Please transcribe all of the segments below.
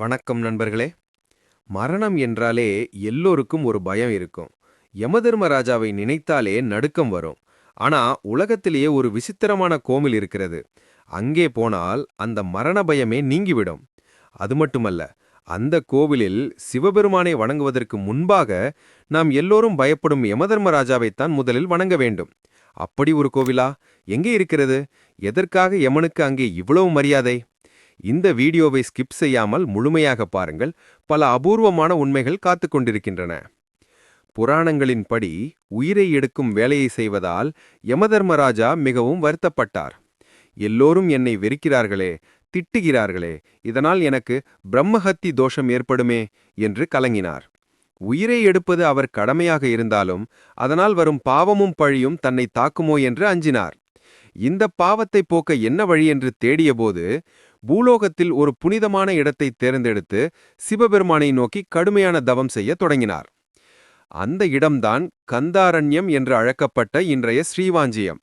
வணக்கம் நண்பர்களே. மரணம் என்றாலே எல்லோருக்கும் ஒரு பயம் இருக்கும். யமதர்மராஜாவை நினைத்தாலே நடுக்கம் வரும். ஆனா உலகத்திலேயே ஒரு விசித்திரமான கோவில் இருக்கிறது. அங்கே போனால் அந்த மரண பயமே நீங்கிவிடும். அது மட்டுமல்ல அந்த கோவிலில் சிவபெருமானை வணங்குவதற்கு முன்பாக நாம் எல்லோரும் பயப்படும் யமதர்மராஜாவைத்தான் முதலில் வணங்க வேண்டும். அப்படி ஒரு கோவிலா? எங்கே இருக்கிறது? எதற்காக யமனுக்கு அங்கே இவ்வளவு மரியாதை? இந்த வீடியோவை ஸ்கிப் செய்யாமல் முழுமையாக பாருங்கள். பல அபூர்வமான உண்மைகள் காத்து கொண்டிருக்கின்றன. புராணங்களின்படி உயிரை எடுக்கும் வேலையை செய்வதால் யமதர்மராஜா மிகவும் வருத்தப்பட்டார். எல்லோரும் என்னை வெறுக்கிறார்களே திட்டுகிறார்களே இதனால் எனக்கு பிரம்மஹத்தி தோஷம் ஏற்படுமே என்று கலங்கினார். உயிரை எடுப்பது அவர் கடமையாக இருந்தாலும் அதனால் வரும் பாவமும் பழியும் தன்னை தாக்குமோ என்று அஞ்சினார். இந்த பாவத்தை போக்க என்ன வழி என்று தேடியபோது பூலோகத்தில் ஒரு புனிதமான இடத்தை தேர்ந்தெடுத்து சிவபெருமானை நோக்கி கடுமையான தவம் செய்ய தொடங்கினார். அந்த இடம்தான் கந்தாரண்யம் என்று அழைக்கப்பட்ட இன்றைய ஸ்ரீவாஞ்சியம்.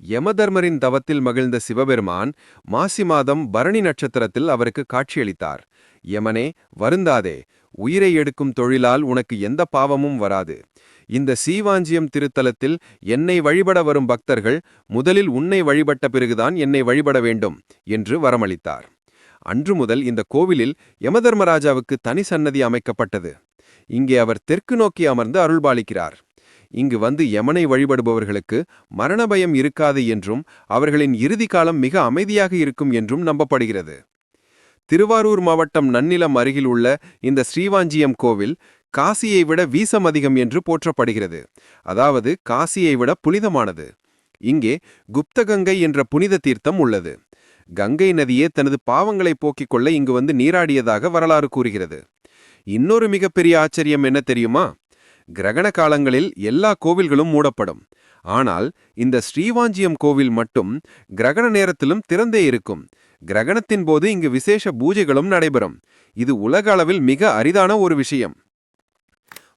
யமதர்மரின் தவத்தில் மகிழ்ந்த சிவபெருமான் மாசி மாதம் பரணி நட்சத்திரத்தில் அவருக்கு காட்சியளித்தார். யமனே வருந்தாதே உயிரை எடுக்கும் தொழிலால் உனக்கு எந்த பாவமும் வராது. இந்த சீவாஞ்சியம் திருத்தலத்தில் என்னை வழிபட வரும் பக்தர்கள் முதலில் உன்னை வழிபட்ட பிறகுதான் என்னை வழிபட வேண்டும் என்று வரமளித்தார். அன்று முதல் இந்த கோவிலில் யமதர்மராஜாவுக்கு தனி சன்னதி அமைக்கப்பட்டது. இங்கே அவர் தெற்கு நோக்கி அமர்ந்து அருள்பாலிக்கிறார். இங்கு வந்து யமனை வழிபடுபவர்களுக்கு மரண பயம் இருக்காது என்றும் அவர்களின் இறுதி காலம் மிக அமைதியாக இருக்கும் என்றும் நம்பப்படுகிறது. திருவாரூர் மாவட்டம் நன்னிலம் அருகில் உள்ள இந்த ஸ்ரீவாஞ்சியம் கோவில் காசியை விட வீசம் அதிகம் என்று போற்றப்படுகிறது. அதாவது காசியை விட புனிதமானது. இங்கே குப்தகங்கை என்ற புனித தீர்த்தம் உள்ளது. கங்கை நதியே தனது பாவங்களை போக்கிக் கொள்ள இங்கு வந்து நீராடியதாக வரலாறு கூறுகிறது. இன்னொரு மிகப்பெரிய ஆச்சரியம் என்ன தெரியுமா? கிரகண காலங்களில் எல்லா கோவில்களும் மூடப்படும். ஆனால் இந்த ஸ்ரீவாஞ்சியம் கோவில் மட்டும் கிரகண நேரத்திலும் திறந்தே இருக்கும். கிரகணத்தின் போது இங்கு விசேஷ பூஜைகளும் நடைபெறும். இது உலக அளவில் மிக அரிதான ஒரு விஷயம்.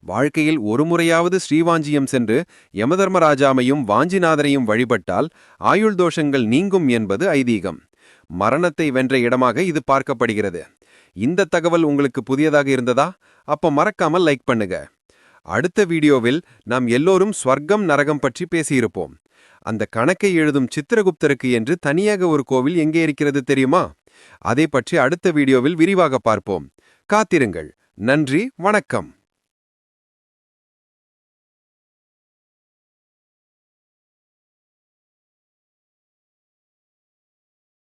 வாழ்க்கையில் ஒருமுறையாவது ஸ்ரீவாஞ்சியம் சென்று யமதர்மராஜாமையும் வாஞ்சிநாதரையும் வழிபட்டால் ஆயுள் தோஷங்கள் நீங்கும் என்பது ஐதீகம். மரணத்தை வென்ற இடமாக இது பார்க்கப்படுகிறது. இந்த தகவல் உங்களுக்கு புதியதாக இருந்ததா? அப்ப மறக்காமல் லைக் பண்ணுங்க. அடுத்த வீடியோவில் நாம் எல்லோரும் ஸ்வர்க்கம் நரகம் பற்றி பேசியிருப்போம். அந்த கணக்கை எழுதும் சித்திரகுப்தருக்கு என்று தனியாக ஒரு கோவில் எங்கே இருக்கிறது தெரியுமா? அதை பற்றி அடுத்த வீடியோவில் விரிவாக பார்ப்போம். காத்திருங்கள். நன்றி. வணக்கம்.